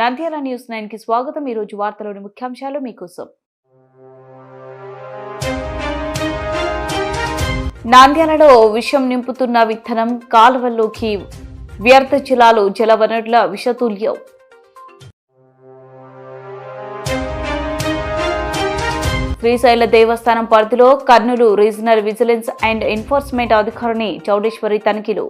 Nandyal news నైన్కి స్వాగతం. ఈ రోజు వార్తలోని ముఖ్యాంశాలు మీకోసం. నాంద్యాలలో విషం నింపుతున్న విత్తనం కాలువల్లోకి వ్యర్థ జలాలు జలవనరుల విషతుల్యం. శ్రీశైల దేవస్థానం పరిధిలో Kurnool regional vigilance and enforcement అధికారిని చౌడేశ్వరి తనిఖీలు.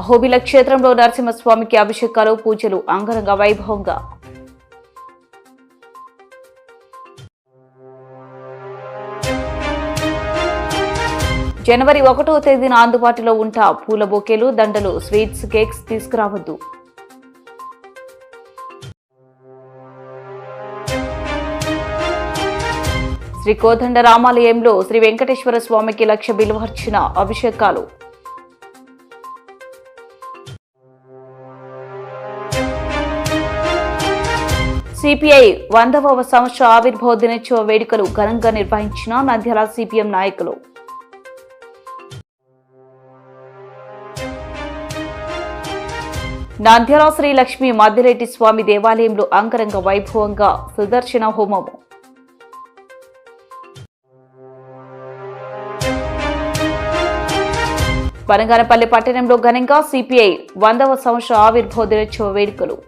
అహోబిల క్షేత్రంలో నరసింహస్వామికి అభిషేకాలు పూజలు అంగరంగ వైభవంగా. జనవరి ఒకటో తేదీన అందుబాటులో ఉంటా పూల బొకేలు దండలు స్వీట్స్ కేక్స్ తీసుకురావద్దు. శ్రీ కోదండ రామాలయంలో శ్రీ వెంకటేశ్వర స్వామికి లక్ష బిలువర్చిన అభిషేకాలు. సిపిఐ వందవ సంవత్సర ఆవిర్భావ దినోత్సవ వేడుకలు ఘనంగా నిర్వహించిన నంద్యాల సిపిఎం నాయకులు. నంద్యాల శ్రీ లక్ష్మి మద్దిరెడ్డి స్వామి దేవాలయంలో అంగరంగ వైభవంగా సుదర్శన హోమము పనగానపల్లి పట్టణంలో ఘనంగా సిపిఐ వందవ సంవత్సర ఆవిర్భావ దినోత్సవ వేడుకలు.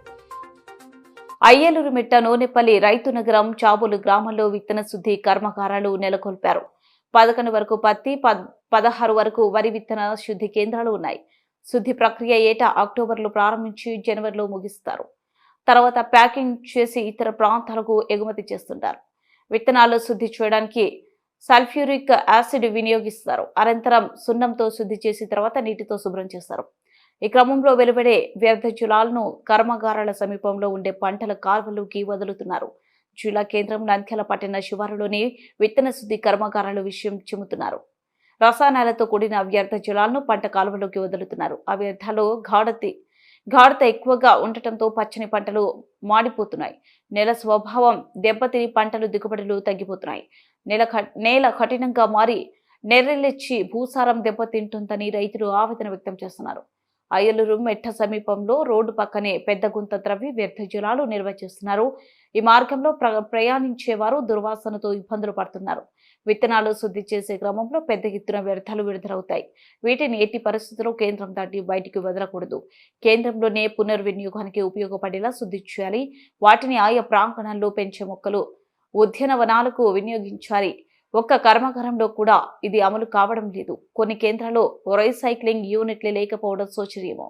అయ్యలూరు మిట్ట నూనెపల్లి రైతు నగరం చాబులు గ్రామంలో విత్తన శుద్ధి కర్మకారాలు నెలకొల్పారు. పదకొండు వరకు పత్తి పద్- పదహారు వరకు వరి విత్తన శుద్ధి కేంద్రాలు ఉన్నాయి. శుద్ధి ప్రక్రియ ఏటా అక్టోబర్లో ప్రారంభించి జనవరిలో ముగిస్తారు. తర్వాత ప్యాకింగ్ చేసి ఇతర ప్రాంతాలకు ఎగుమతి చేస్తుంటారు. విత్తనాలు శుద్ధి చేయడానికి సల్ఫ్యూరిక్ యాసిడ్ వినియోగిస్తారు. అనంతరం సున్నంతో శుద్ధి చేసి తర్వాత నీటితో శుభ్రం చేస్తారు. ఈ క్రమంలో వెలువడే వ్యర్థ జలాలను కర్మాగారాల సమీపంలో ఉండే పంటల కాల్వలోకి వదులుతున్నారు. జిల్లా కేంద్రం నంద్యాల పట్టణ శివారులోని విత్తన శుద్ధి కర్మాగారాల విషయం చెబుతున్నారు. రసాయనాలతో కూడిన వ్యర్థ జలాలను పంట కాలువలోకి వదులుతున్నారు. ఆ వ్యర్థాలు గాఢతి గాఢత ఎక్కువగా ఉండటంతో పచ్చని పంటలు మాడిపోతున్నాయి. నేల స్వభావం దెబ్బతిని పంటలు దిగుబడులు తగ్గిపోతున్నాయి. నేల క- నేల కఠినంగా మారి నెర్రెల్లిచ్చి భూసారం దెబ్బతింటుందని రైతులు ఆవేదన వ్యక్తం చేస్తున్నారు. అయ్యలూరు మెట్ట సమీపంలో రోడ్డు పక్కనే పెద్ద గుంత త్రవ్వి వ్యర్థ జలాలు నిర్వహిస్తున్నారు ఈ మార్గంలో ప్ర ప్రయాణించేవారు దుర్వాసనతో ఇబ్బందులు పడుతున్నారు. విత్తనాలు శుద్ధి చేసే క్రమంలో పెద్ద ఎత్తున వ్యర్థాలు విడుదలవుతాయి. వీటిని ఎట్టి పరిస్థితుల్లో కేంద్రం దాటి బయటికి వదలకూడదు. కేంద్రంలోనే పునర్వినియోగానికి ఉపయోగపడేలా శుద్ధి చేయాలి. వాటిని ఆయా ప్రాంగణంలో పెంచే మొక్కలు ఉద్యానవనాలకు వినియోగించాలి. ఒక్క కర్మాగారంలో కూడా ఇది అమలు కావడం లేదు. కొన్ని కేంద్రాల్లో రీసైక్లింగ్ యూనిట్లు లేకపోవడం శోచనీయము.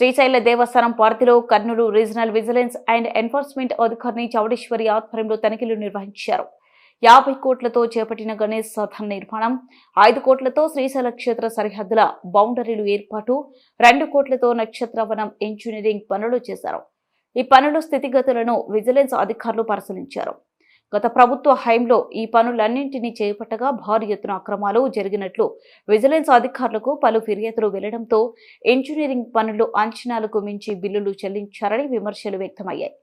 శ్రీశైల దేవస్థానం పార్తిలో Kurnool regional vigilance and enforcement అధికారిని చౌడేశ్వరి ఆధ్వర్యంలో తనిఖీలు నిర్వహించారు. యాభై కోట్లతో చేపట్టిన గణేష్ సథం నిర్మాణం ఐదు కోట్లతో శ్రీశైల క్షేత్ర సరిహద్దుల బౌండరీలు ఏర్పాటు రెండు కోట్లతో నక్షత్రవనం ఇంజనీరింగ్ పనులు చేశారు. ఈ పనుల స్థితిగతులను విజిలెన్స్ అధికారులు పరిశీలించారు. గత ప్రభుత్వ హయంలో ఈ పనులన్నింటినీ చేపట్టగా భారీ ఎత్తున అక్రమాలు జరిగినట్లు విజిలెన్స్ అధికారులకు పలు ఫిర్యాదులు వెళ్ళడంతో ఇంజనీరింగ్ పనులు అంచనాలకు మించి బిల్లులు చెల్లించారని విమర్శలు వ్యక్తమయ్యాయి.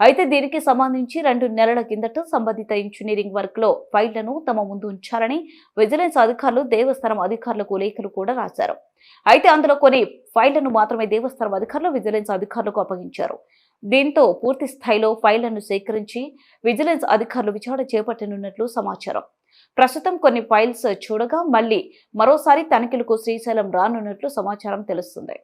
అయితే దీనికి సంబంధించి రెండు నెలల కిందట సంబంధిత ఇంజనీరింగ్ వర్క్లో ఫైళ్ళను తమ ముందు ఉంచారని విజిలెన్స్ అధికారులు దేవస్థానం అధికారులకు లేఖలు కూడా రాశారు. అయితే అందులో కొన్ని ఫైళ్ళను మాత్రమే దేవస్థానం అధికారులు విజిలెన్స్ అధికారులకు అప్పగించారు. దీంతో పూర్తి స్థాయిలో ఫైళ్ళను సేకరించి విజిలెన్స్ అధికారులు విచారణ చేపట్టనున్నట్లు సమాచారం. ప్రస్తుతం కొన్ని ఫైల్స్ చూడగా మళ్ళీ మరోసారి తనిఖీలకు శ్రీశైలం రానున్నట్లు సమాచారం తెలుస్తుంది.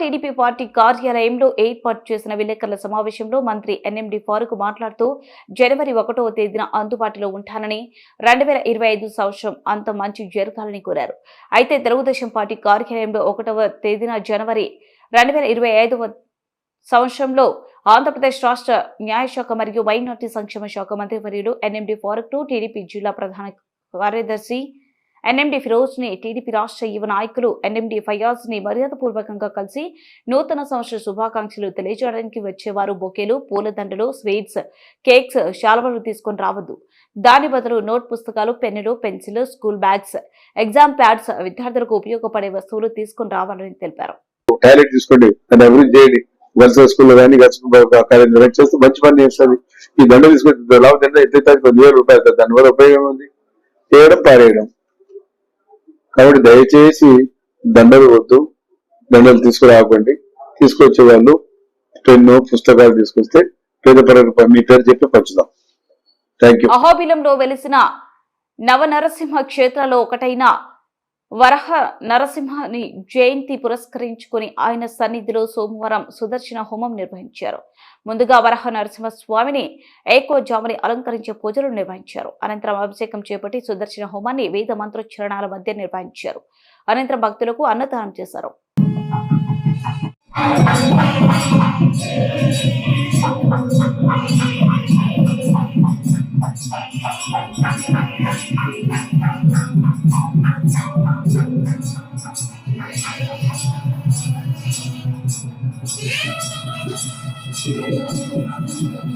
టీడీపీ పార్టీ కార్యాలయంలో ఏర్పాటు చేసిన విలేకరుల సమావేశంలో మంత్రి ఎన్ఎండి ఫారూక్ మాట్లాడుతూ జనవరి ఒకటవ తేదీన అందుబాటులో ఉంటానని రెండు వేల ఇరవై ఐదు సంవత్సరం అంత మంచి జరగాలని కోరారు. అయితే తెలుగుదేశం పార్టీ కార్యాలయంలో ఒకటవ తేదీన జనవరి రెండు వేల ఇరవై ఐదవ సంవత్సరంలో ఆంధ్రప్రదేశ్ రాష్ట్ర న్యాయశాఖ మరియు మైనార్టీ సంక్షేమ శాఖ మంత్రి వర్యులు ఎన్ఎండి ఫారూక్ టు టీడీపీ జిల్లా ప్రధాన కార్యదర్శి ఎన్ఎండి ఫిరోజ్ని టీడీపీ రాష్ట్ర యువ నాయకులు ఎన్ఎండి ఫయాజ్ని మర్యాదపూర్వకంగా కలిసి నూతన సంవత్సర శుభాకాంక్షలు తెలియజేయడానికి వచ్చేవారు. బొకేలు పూలదండలు స్వీట్స్ కేక్స్ శాలవలు తీసుకొని రావద్దు. దాని బదులు నోట్ పుస్తకాలు పెన్నులు pencil school bags exam pads విద్యార్థులకు ఉపయోగపడే వస్తువులు తీసుకుని రావాలని తెలిపారు. టాయిలెట్ తీసుకోండి. దాన్ని అభివృద్ధి చేయండి. గర్ల్స్ స్కూల్లో కానీ గర్ల్స్ కాలేజ్ రన్ చేస్తే మంచి పని చేస్తుంది. ఈ దండ తీసుకుంటే లాభ దండ ఎంత కొన్ని వేల రూపాయలు దాని వల్ల ఉపయోగం ఉంది. చేయడం పారేయడం. కాబట్టి దయచేసి దండలు వద్దు. దండలు తీసుకురాకండి. తీసుకొచ్చే వాళ్ళు పెన్ను పుస్తకాలు తీసుకొస్తే పేద పరులకు మీ పేరు చెప్పి పంచుదాం. థ్యాంక్ యూ అహోబిలంలో వెలిసిన నవనరసింహ క్షేత్రాల్లో ఒకటైన వరహ నరసింహని జయంతి పురస్కరించుకుని ఆయన సన్నిధిలో సోమవారం సుదర్శన హోమం నిర్వహించారు. ముందుగా వరహ ఏకో ఏకోజాముని అలంకరించే పూజలు నిర్వహించారు అనంతరం అభిషేకం చేపట్టి సుదర్శన హోమాన్ని వేద మంత్రోచ్చరణాల మధ్య నిర్వహించారు అనంతరం భక్తులకు అన్నదానం చేశారు Thank you. Thank you.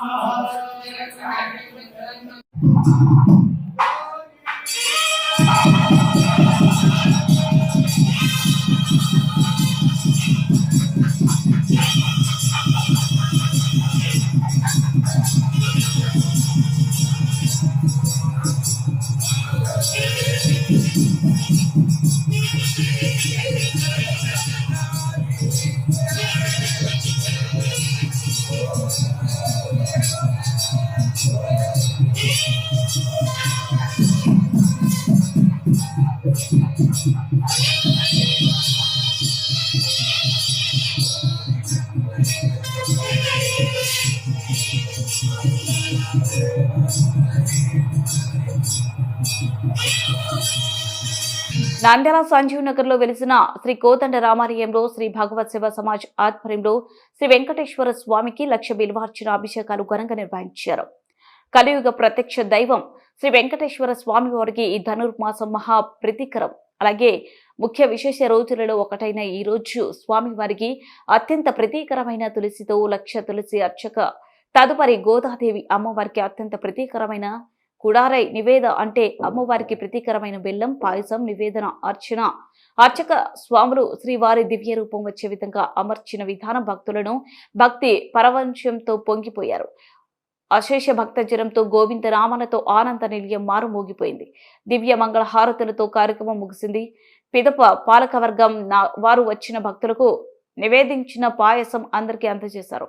Thank you. Nandyal Sanjeev నగర్లో వెలిసిన శ్రీ కోదండ రామాలయంలో శ్రీ భగవత్ శివ సమాజ్ ఆధ్వర్యంలో శ్రీ వెంకటేశ్వర స్వామికి లక్ష బిల్వార్చన అభిషేకాలు ఘనంగా నిర్వహించారు. కలియుగ ప్రత్యక్ష దైవం శ్రీ వెంకటేశ్వర స్వామి వారికి ఈ ధనుర్మాసం మహా ప్రీతికరం. అలాగే ముఖ్య విశేష రోజులలో ఒకటైన ఈ రోజు స్వామి వారికి అత్యంత ప్రతీకరమైన తులసితో లక్ష తులసి అర్చక తదుపరి గోదాదేవి అమ్మవారికి అత్యంత ప్రతీకరమైన కుడారై నివేద అంటే అమ్మవారికి ప్రతీకరమైన బెల్లం పాయసం నివేదన అర్చన. అర్చక స్వాములు శ్రీవారి దివ్య రూపం వచ్చే విధంగా అమర్చిన విధానం భక్తులను భక్తి పరవంశంతో పొంగిపోయారు. అశేష భక్తజనంతో గోవింద రామలతో ఆనంద నిలయం మారుమోగిపోయింది దివ్య మంగళ హారతులతో కార్యక్రమం ముగిసింది. పిదప పాలకవర్గం నా- వారు వచ్చిన భక్తులకు నివేదించిన పాయసం అందరికీ అందజేశారు.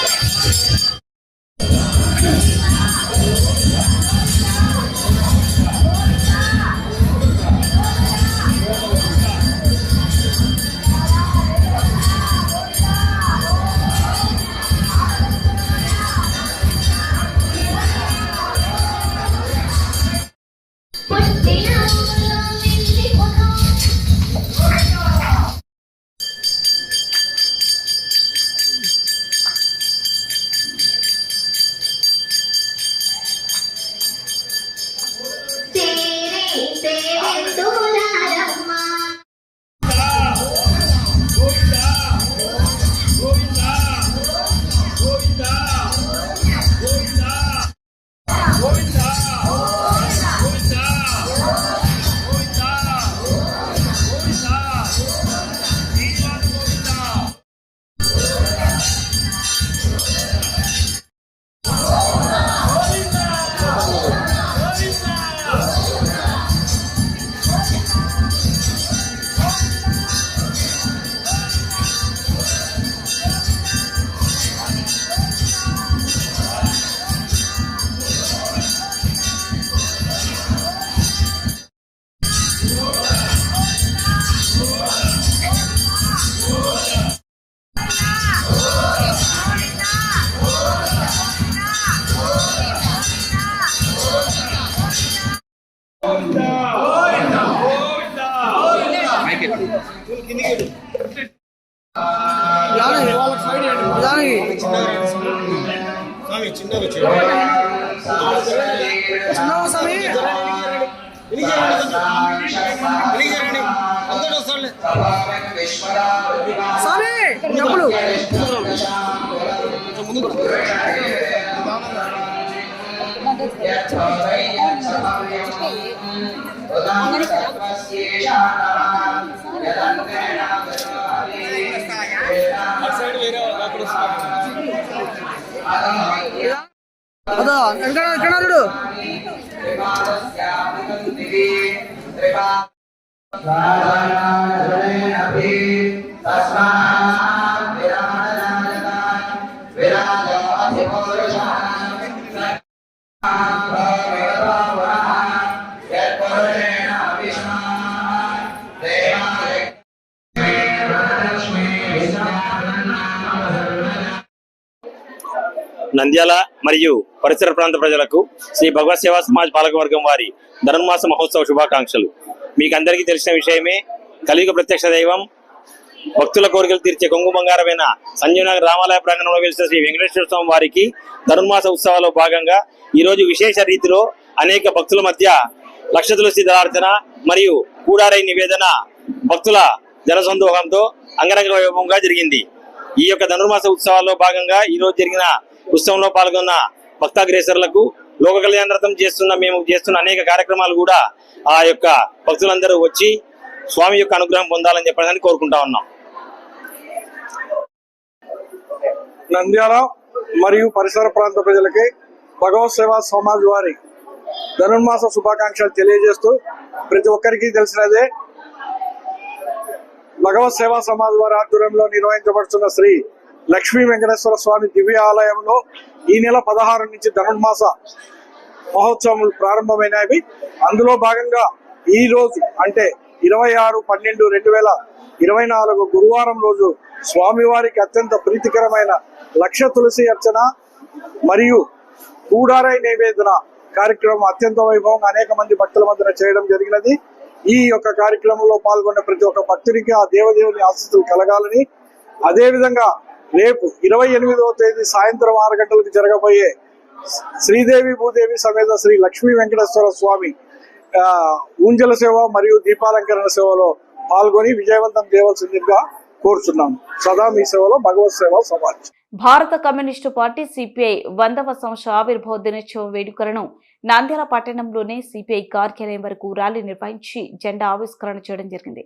చిన్నగా స్వామి. కొంచెం ముందు అటు సైడ్ వేరే అక్కడ అదో ఎక్కడ ఎక్కడ చూడు విరాజాధిపురుషా నంద్యాల మరియు పరిసర ప్రాంత ప్రజలకు శ్రీ భగవత్ సేవా సమాజ్ పాలకవర్గం వారి ధనుర్మాస మహోత్సవ శుభాకాంక్షలు. మీకు అందరికీ తెలిసిన విషయమే కలియుగ ప్రత్యక్ష దైవం భక్తుల కోరికలు తీర్చే కొంగు బంగారమైన సంజీవనగర్ రామాలయ ప్రాంగణంలో వెలిసిన శ్రీ వెంకటేశ్వర స్వామి వారికి ధనుర్మాస ఉత్సవాల్లో భాగంగా ఈరోజు విశేష రీతిలో అనేక భక్తుల మధ్య లక్ష తులసి దళార్చన మరియు కూడారై నివేదన భక్తుల జనసందోహంతో అంగరంగ వైభవంగా జరిగింది. ఈ యొక్క ధనుర్మాస ఉత్సవాల్లో భాగంగా ఈరోజు జరిగిన ఉత్సవంలో పాల్గొన్న భక్తాగ్రేసరులకు లోక కళ్యాణార్థం చేస్తున్న మేము చేస్తున్న అనేక కార్యక్రమాలు కూడా ఆ యొక్క భక్తులందరూ వచ్చి స్వామి యొక్క అనుగ్రహం పొందాలని చెప్పడానికి కోరుకుంటా ఉన్నాం. నంద్యాల మరియు పరిసర ప్రాంత ప్రజలకి భగవత్ సేవా సమాజ్ వారి ధనుర్మాస శుభాకాంక్షలు తెలియజేస్తూ ప్రతి ఒక్కరికి తెలిసినదే భగవత్ సేవా సమాజ్ వారి ఆధ్వర్యంలో నిర్వహించబడుతున్న శ్రీ లక్ష్మీ వెంకటేశ్వర స్వామి దివ్య ఆలయంలో ఈ నెల పదహారు నుంచి ధనుర్మాస మహోత్సవములు ప్రారంభమైనవి. అందులో భాగంగా ఈ రోజు అంటే ఇరవై ఆరు పన్నెండు రెండు వేల ఇరవై నాలుగు గురువారం రోజు స్వామివారికి అత్యంత ప్రీతికరమైన లక్ష తులసి అర్చన మరియు కూడారై నైవేదన కార్యక్రమం అత్యంత వైభవంగా అనేక మంది భక్తుల మధ్యన చేయడం జరిగినది. ఈ యొక్క కార్యక్రమంలో పాల్గొన్న ప్రతి ఒక్క భక్తుడికి ఆ దేవదేవుని ఆశస్సులు కలగాలని అదేవిధంగా రేపు ఇరవై ఎనిమిదవ తేదీ సాయంత్రం ఆరు గంటలకు జరగబోయే శ్రీదేవి భూదేవి సమేత శ్రీ లక్ష్మీ వెంకటేశ్వర స్వామి ఊంజల సేవ మరియు దీపాలంకరణ సేవలో పాల్గొని విజయవంతం చేయవలసిందిగా కోరుచున్నాము. సదా మీ సేవలో భగవత్ సేవ సమాజ్ భారత కమ్యూనిస్టు పార్టీ సిపిఐ వందవ సంవత్సర ఆవిర్భావ దినోత్సవ వేడుకలను నంద్యాల పట్టణంలోనే సిపిఐ కార్యాలయం వరకు ర్యాలీ నిర్వహించి జెండా ఆవిష్కరణ చేయడం జరిగింది.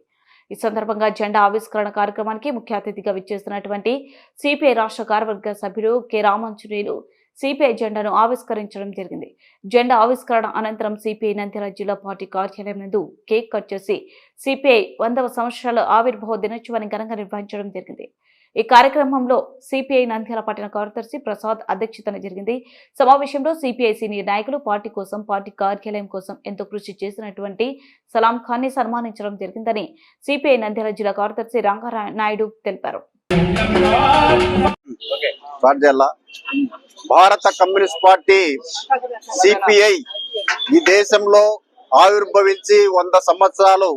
ఈ సందర్భంగా జెండా ఆవిష్కరణ కార్యక్రమానికి ముఖ్య అతిథిగా విచ్చేస్తున్నటువంటి సిపిఐ రాష్ట్ర కార్యవర్గ సభ్యుడు కె రామాంజనేయులు సిపిఐ జెండాను ఆవిష్కరించడం జరిగింది. జెండా ఆవిష్కరణ అనంతరం సిపిఐ నంద్యాల జిల్లా పార్టీ కార్యాలయం నందు కేక్ కట్ చేసి సిపిఐ వందవ సంవత్సరాల ఆవిర్భావ దినోత్సవాన్ని ఘనంగా నిర్వహించడం జరిగింది. ఈ కార్యక్రమంలో సిపిఐ నంద్యాల పట్టణ కార్యదర్శి ప్రసాద్ అధ్యక్షతన జరిగింది. సమావేశంలో సిపిఐ సీనియర్ నాయకులు పార్టీ కోసం పార్టీ కార్యాలయం కోసం ఎంతో కృషి చేసినటువంటి సలాం ఖాన్ని సన్మానించడం జరిగిందని సిపిఐ నంద్యాల జిల్లా కార్యదర్శి రంగారా నాయుడు తెలిపారు భారత కమ్యూనిస్ట్ పార్టీ సిపిఐ ఈ దేశంలో ఆవిర్భవించి వంద సంవత్సరాలు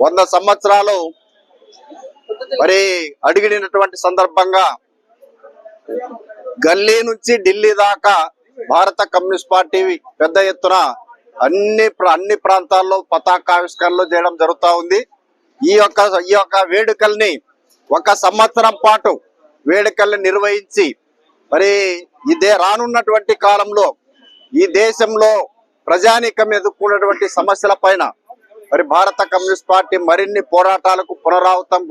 వంద సంవత్సరాలు మరి అడిగినటువంటి సందర్భంగా గల్లీ నుంచి ఢిల్లీ దాకా భారత కమ్యూనిస్ట్ పార్టీ పెద్ద ఎత్తున అన్ని అన్ని ప్రాంతాల్లో పతాకావిష్కరణలు చేయడం జరుగుతూ ఉంది. ఈ యొక్క ఈ యొక్క వేడుకల్ని ఒక సంవత్సరం పాటు వేడుకల్ని నిర్వహించి మరి ఇదే రానున్నటువంటి కాలంలో ఈ దేశంలో ప్రజానీకం ఎదుర్కొన్నటువంటి సమస్యల పైన మరి భారత కమ్యూనిస్ట్ పార్టీ మరిన్ని పోరాటాలకు పునరావృతం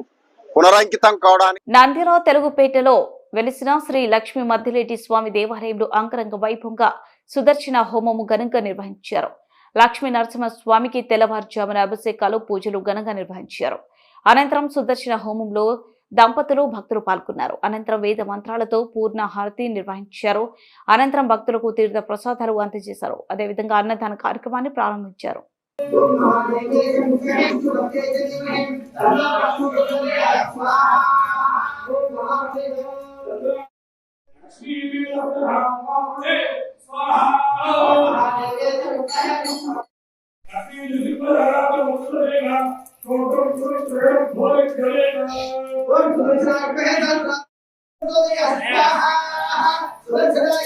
పునరంకితం కావడానికి నంద్యాల తెలుగుపేటలో వెలిసిన శ్రీ లక్ష్మీ మధ్యలేటి స్వామి దేవాలయంలో అంగరంగ వైభవంగా సుదర్శన హోమము ఘనంగా నిర్వహించారు. లక్ష్మీ నరసింహ స్వామికి తెల్లవారుజామున అభిషేకాలు పూజలు ఘనంగా నిర్వహించారు. అనంతరం సుదర్శన హోమంలో దంపతులు భక్తులు పాల్గొన్నారు. అనంతరం వేద మంత్రాలతో పూర్ణ హారతి నిర్వహించారు. అనంతరం భక్తులకు తీర్థ ప్రసాదాలు అందజేశారు. అదేవిధంగా అన్నదాన కార్యక్రమాన్ని ప్రారంభించారు. Let's go.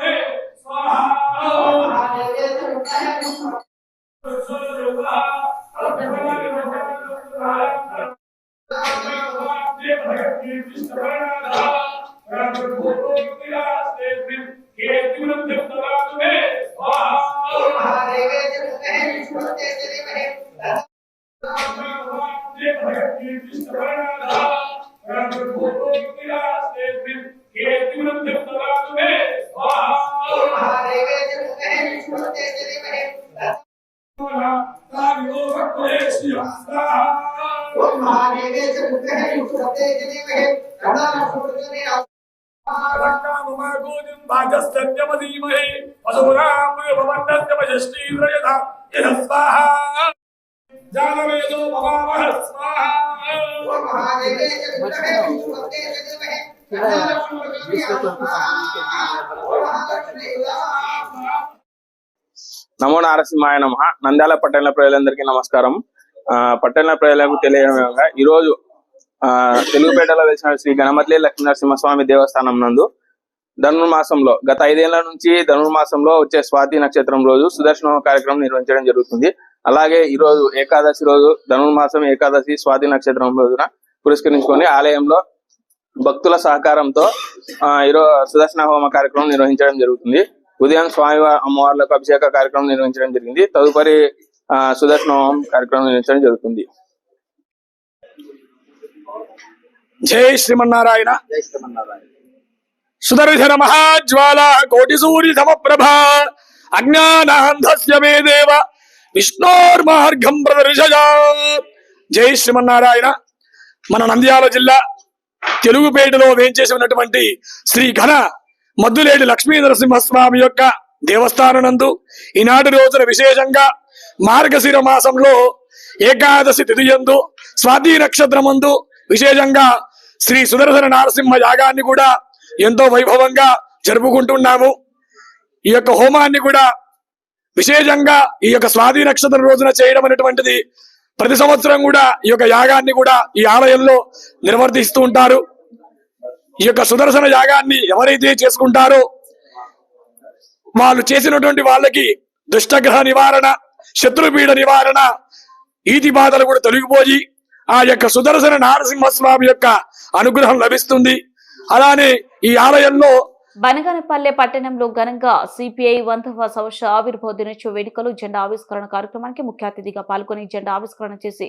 Hey. నమో నారసింహాయ నమ. నంద్యాల పట్టణ ప్రజలందరికీ నమస్కారం. ఆ, పట్టణ ప్రజలకు తెలియగా ఈ రోజు ఆ, తెలుగుపేటలో వెలిసిన శ్రీ గణమతి లక్ష్మీ నరసింహస్వామి దేవస్థానం నందు ధనుర్మాసంలో గత ఐదేళ్ళ నుంచి ధనుర్మాసంలో వచ్చే స్వాతి నక్షత్రం రోజు సుదర్శన కార్యక్రమం నిర్వహించడం జరుగుతుంది. అలాగే ఈ రోజు ఏకాదశి రోజు ధనుర్మాసం ఏకాదశి స్వాతి నక్షత్రం రోజున పురస్కరించుకొని ఆలయంలో భక్తుల సహకారంతో ఆ, ఈరోజు సుదర్శన హోమ కార్యక్రమం నిర్వహించడం జరుగుతుంది. ఉదయం స్వామివారి అమ్మవార్లకు అభిషేక కార్యక్రమం నిర్వహించడం జరిగింది. తదుపరి ఆ, సుదర్శన హోమం కార్యక్రమం నిర్వహించడం జరుగుతుంది. జై శ్రీమన్నారాయణ. సుదర్శన మహాజ్వాల కోటి సూర్య సమప్రభ. అజ్ఞానాంధస్య మే దేవ. విష్ణోర్మార్గం ప్రదర్శయ జై శ్రీమన్నారాయణ. మన నంద్యాల జిల్లా తెలుగుపేటలో వేంచేసి ఉన్నటువంటి శ్రీ ఘన మద్దులేటి లక్ష్మీ నరసింహస్వామి యొక్క దేవస్థాననందు ఈనాటి రోజున విశేషంగా మార్గశిర మాసంలో ఏకాదశి తిథియందు స్వాతి నక్షత్రమందు విశేషంగా శ్రీ సుదర్శన నరసింహ యాగాన్ని కూడా ఎంతో వైభవంగా జరుపుకుంటున్నాము. ఈ యొక్క హోమాన్ని కూడా విశేషంగా ఈ యొక్క స్వాతి నక్షత్రం రోజున చేయడం అనేటువంటిది ప్రతి సంవత్సరం కూడా ఈ యొక్క యాగాన్ని కూడా ఈ ఆలయంలో నిర్వర్తిస్తూ ఉంటారు. ఈ యొక్క సుదర్శన యాగాన్ని ఎవరైతే చేసుకుంటారో వాళ్ళు చేసినటువంటి వాళ్ళకి దుష్టగ్రహ నివారణ శత్రుపీడ నివారణ ఈతి బాధలు కూడా తొలగిపోయి ఆ యొక్క సుదర్శన నారసింహస్వామి యొక్క అనుగ్రహం లభిస్తుంది. అలానే ఈ ఆలయంలో బనగానపల్లె పట్టణంలో ఘనంగా సిపిఐ వందవ సంవత్సర ఆవిర్భావ దినోత్సవ వేడుకలు జెండా ఆవిష్కరణ కార్యక్రమానికి ముఖ్య అతిథిగా పాల్గొని జెండా ఆవిష్కరణ చేసి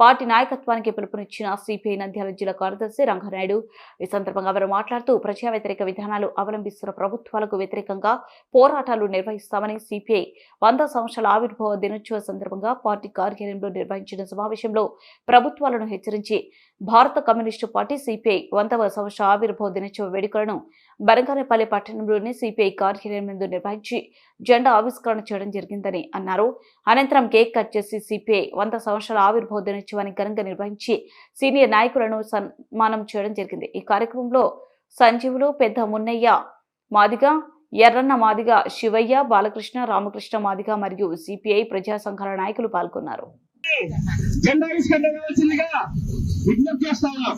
పార్టీ నాయకత్వానికి పిలుపునిచ్చిన సిపిఐ నంద్యాల జిల్లా కార్యదర్శి రంగానాయుడు. ఈ సందర్భంగా వారు మాట్లాడుతూ ప్రజా వ్యతిరేక విధానాలు అవలంబిస్తున్న ప్రభుత్వాలకు వ్యతిరేకంగా పోరాటాలు నిర్వహిస్తామని సిపిఐ వంద సంవత్సరాల ఆవిర్భావ దినోత్సవ సందర్భంగా పార్టీ కార్యాలయంలో నిర్వహించిన సమావేశంలో ప్రభుత్వాలను హెచ్చరించి భారత కమ్యూనిస్టు పార్టీ సిపిఐ వందవ సంవత్సర ఆవిర్భావ దినోత్సవ వేడుకలను బనగానేపల్లి పట్టణంలోని సిపిఐ కార్యాలయం ముందు నిర్వహించి జెండా ఆవిష్కరణ చేయడం జరిగిందని అన్నారు. అనంతరం కేక్ కట్ చేసి సిపిఐ వంద సంవత్సరాల ఆవిర్భావ దినోత్సవాన్ని ఘనంగా నిర్వహించి సీనియర్ నాయకులను సన్మానం చేయడం జరిగింది. ఈ కార్యక్రమంలో సంజీవులు పెద్ద మున్నయ్య మాదిగ ఎర్రన్న మాదిగ శివయ్య బాలకృష్ణ రామకృష్ణ మాదిగ మరియు సిపిఐ ప్రజా సంఘాల నాయకులు పాల్గొన్నారు. జెండా ఆవిష్కరణ విజ్ఞప్తి చేస్తాను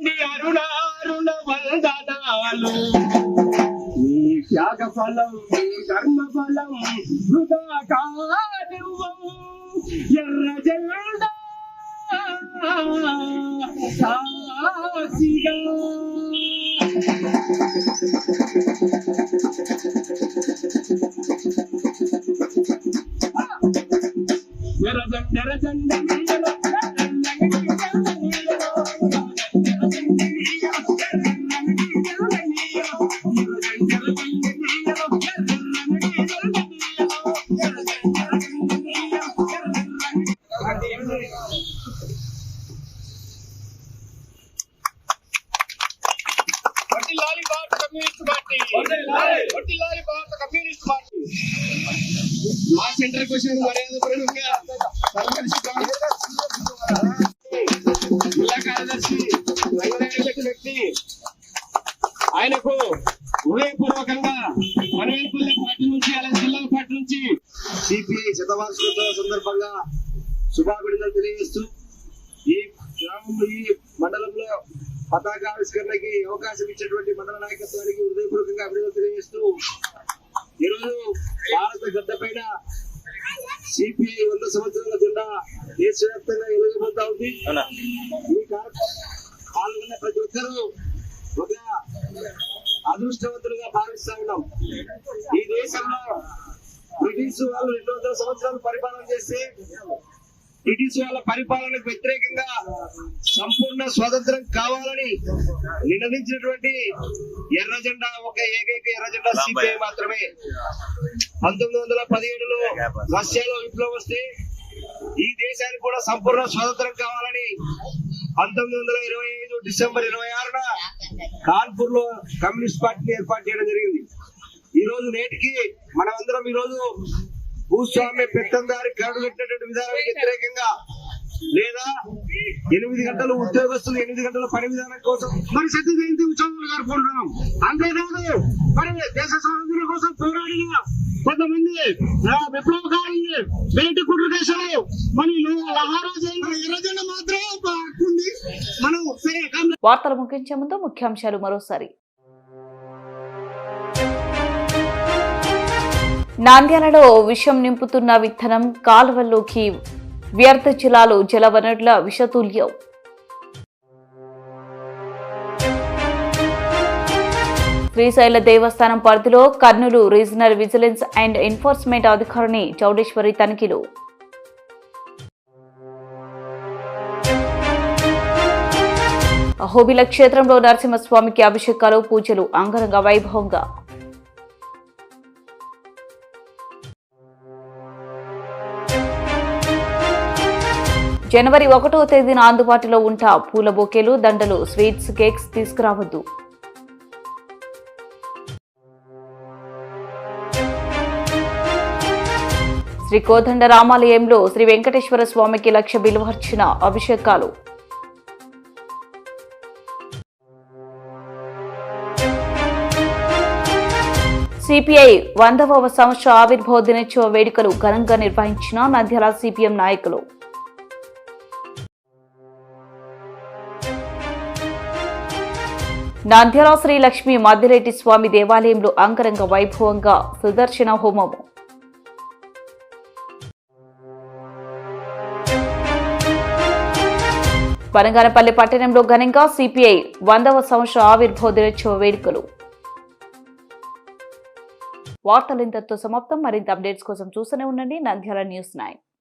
అరుణ అరుణ వందనాలు ఈ త్యాగ ఫలం ఈ కర్మ ఫలం వృధా కానివ్వము ఎర్ర జెండా సాక్షిగా. ఎర్రజెండ ఎర్రజెండ మా సెంటర్ క్వశ్చన్ మర్యాద పూర్వకంగా అదృష్టవంతులుగా భావిస్తా ఉన్నాం. ఈ దేశంలో బ్రిటిష్ వాళ్ళు రెండు వందల సంవత్సరాలు పరిపాలన చేస్తే బ్రిటిష్ వాళ్ళ పరిపాలనకు వ్యతిరేకంగా సంపూర్ణ స్వాతంత్రం కావాలని నినదించినటువంటి ఎర్ర జెండా ఒక ఏకైక ఎర్ర జెండా సిపిఐ మాత్రమే. పంతొమ్మిది వందల పదిహేడులో రష్యాలో విప్లవం వస్తే ఈ దేశానికి కూడా సంపూర్ణ స్వాతంత్రం కావాలని పంతొమ్మిది వందల ఇరవై ఐదు డిసెంబర్ ఇరవై ఆరున కాన్పూర్లో కమ్యూనిస్ట్ పార్టీని ఏర్పాటు చేయడం జరిగింది. ఈ రోజు నేటికి మనమందరం ఈ రోజు భూస్వామ్య పెత్తందారి కరడు కట్టినటువంటి విధానానికి వ్యతిరేకంగా లేదా ఎనిమిది గంటలు ఉద్యోగస్తులు ఎనిమిది గంటల పని విధానం కోసం మరి సత్య జయంతి ఉత్సవాలు జరుపుకుంటున్నాం. అంతేకాదు మరి దేశ స్వాతంత్ర్యం కోసం పోరాడిన కొంతమంది ఆ, విప్లవకారుల్ని వేటి కుట్ర దేశాలు మరి లహారా జయంతి వార్తలు ముగించే ముందు ముఖ్యాంశాలు మరోసారి. నాంద్యాలలో విషం నింపుతున్న విత్తనం కాలువల్లోకి వ్యర్థ జలాలు జలవనరుల విషతుల్యం. శ్రీశైల దేవస్థానం పరిధిలో Kurnool regional vigilance and enforcement అధికారిని చౌడేశ్వరి తనిఖీలు. అహోబిల క్షేత్రంలో నరసింహస్వామికి అభిషేకాలు పూజలు అంగరంగ వైభవంగా. జనవరి ఒకటో తేదీన అందుబాటులో ఉంటా పూల బొకేలు దండలు స్వీట్స్ కేక్స్ తీసుకురావద్దు. శ్రీ కోదండ రామాలయంలో శ్రీ వెంకటేశ్వర స్వామికి లక్ష బిలువర్చిన అభిషేకాలు. సిపిఐ వందవ సంవత్సర ఆవిర్భావ దినోత్సవ వేడుకలు ఘనంగా నిర్వహించిన నంద్యాల సిపిఎం నాయకులు. నంద్యాల శ్రీ లక్ష్మీ మద్దిరెడ్డి స్వామి దేవాలయంలో అంగరంగ వైభవంగా సుదర్శన హోమము. వరంగనపల్లి పట్టణంలో ఘనంగా సిపిఐ వందవ సంవత్సర ఆవిర్భావ దినోత్సవ వేడుకలు. వార్తలు ఇంతటితో సమాప్తం. మరింత అప్డేట్స్ కోసం చూస్తూనే ఉండండి. Nandyal news nine.